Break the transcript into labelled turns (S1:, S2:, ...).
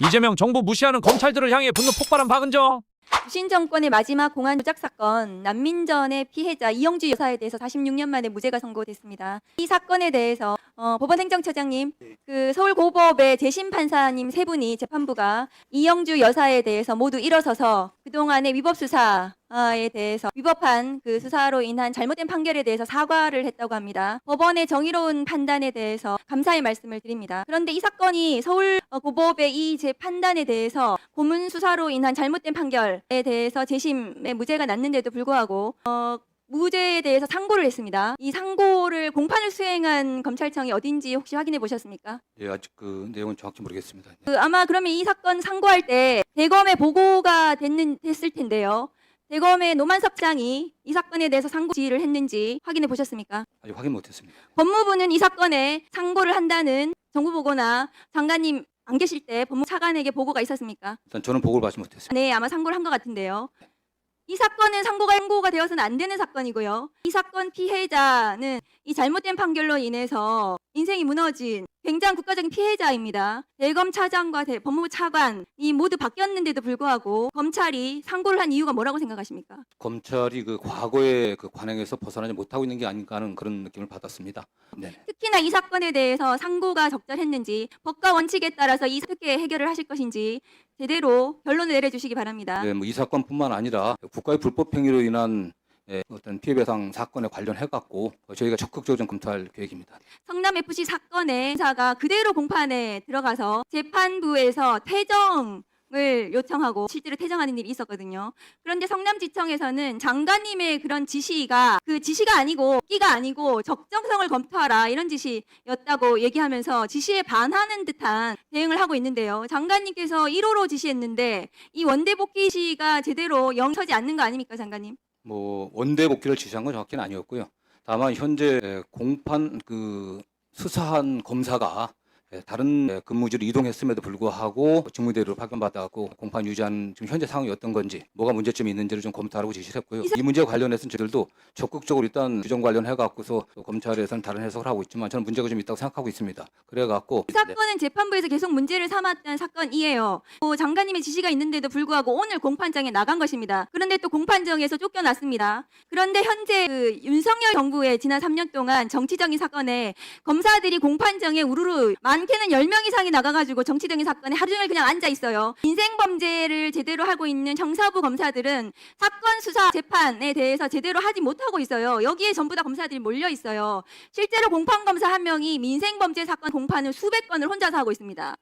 S1: 이재명 정부 무시하는 검찰들을 향해 분노 폭발한 박은정.
S2: 부신 정권의 마지막 공안 조작 사건 난민전의 피해자 이영주 여사에 대해서 46년 만에 무죄가 선고됐습니다. 이 사건에 대해서 어, 법원 행정처장님, 그 서울고법의 재심 판사님 세 분이 재판부가 이영주 여사에 대해서 모두 일어서서 그동안의 위법 수사에 대해서 위법한 그 수사로 인한 잘못된 판결에 대해서 사과를 했다고 합니다. 법원의 정의로운 판단에 대해서 감사의 말씀을 드립니다. 그런데 이 사건이 서울 어, 고법의 이재 판단에 대해서 고문 수사로 인한 잘못된 판결에 대해서 재심에 무죄가 났는데도 불구하고 어, 무죄에 대해서 상고를 했습니다. 이 상고를 공 판을 수행한 검찰청이 어딘지 혹시 확인해 보셨습니까?
S3: 예, 아직 그 내용은 정확히 모르겠습니다.
S2: 그 아마 그러면 이 사건 상고할 때 대검에 보고가 됐는 됐을 텐데요. 대검의 노만석장이 이 사건에 대해서 상고 지휘를 했는지 확인해 보셨습니까?
S3: 아직 확인 못했습니다.
S2: 법무부는 이 사건에 상고를 한다는 정부 보고나 장관님 안 계실 때 법무 차관에게 보고가 있었습니까?
S3: 일단 저는 보고를 받지 못했습니다.
S2: 네, 아마 상고를 한 것 같은데요. 이 사건은 상고가 상고가 되어서는 안 되는 사건이고요. 이 사건 피해자는 이 잘못된 판결로 인해서 인생이 무너진 굉장히 국가적인 피해자입니다. 대검 차장과 대, 법무부 차관이 모두 바뀌었는데도 불구하고 검찰이 상고를 한 이유가 뭐라고 생각하십니까?
S3: 검찰이 그 과거의 그 관행에서 벗어나지 못하고 있는 게 아닌가 하는 그런 느낌을 받았습니다. 네.
S2: 특히나 이 사건에 대해서 상고가 적절했는지 법과 원칙에 따라서 이 어떻게 해결을 하실 것인지 제대로 결론을 내려주시기 바랍니다.
S3: 네, 뭐 이 사건뿐만 아니라 국가의 불법 행위로 인한 예, 어떤 피해 배상 사건에 관련해 갖고 저희가 적극적으로 좀 검토할 계획입니다.
S2: 성남 FC 사건의 수사가 그대로 공판에 들어가서 재판부에서 퇴정 을 요청하고 실제로 퇴정하는 일이 있었거든요. 그런데 성남지청에서는 장관님의 그런 지시가 그 지시가 아니고 끼가 아니고 적정성을 검토하라 이런 지시였다고 얘기하면서 지시에 반하는 듯한 대응을 하고 있는데요. 장관님께서 1호로 지시했는데 이 원대 복귀 시가 제대로 영서지 않는 거 아닙니까, 장관님?
S3: 뭐 원대 복귀를 지시한 건 정확히는 아니었고요. 다만 현재 예, 공판 그 수사한 검사가 예, 다른 예, 근무지로 이동했음에도 불구하고 직무대로 파견받아갖고 공판 유지한 지금 현재 상황이 어떤 건지 뭐가 문제점이 있는지를 좀 검토하라고 지시를 했고요. 이 문제와 관련해서는 저희들도 적극적으로 일단 규정 관련해갖고서 검찰에서는 다른 해석을 하고 있지만 저는 문제가 좀 있다고 생각하고 있습니다. 그래갖고
S2: 이
S3: 네.
S2: 사건은 재판부에서 계속 문제를 삼았던 사건이에요. 뭐 장관님의 지시가 있는데도 불구하고 오늘 공판장에 나간 것입니다. 그런데 또 공판정에서 쫓겨났습니다. 그런데 현재 그 윤석열 정부의 지난 3년 동안 정치적인 사건에 검사들이 공판정에 우르르 많게는 10명 이상이 나가가지고 정치적인 사건에 하루 종일 그냥 앉아 있어요. 인생 범죄를 제대로 하고 있는 형사부 검사들은 사건 수사 재판에 대해서 제대로 하지 못하고 있어요. 여기에 전부 다 검사들이 몰려 있어요. 실제로 공판 검사 한 명이 민생 범죄 사건 공판을 수백 건을 혼자서 하고 있습니다.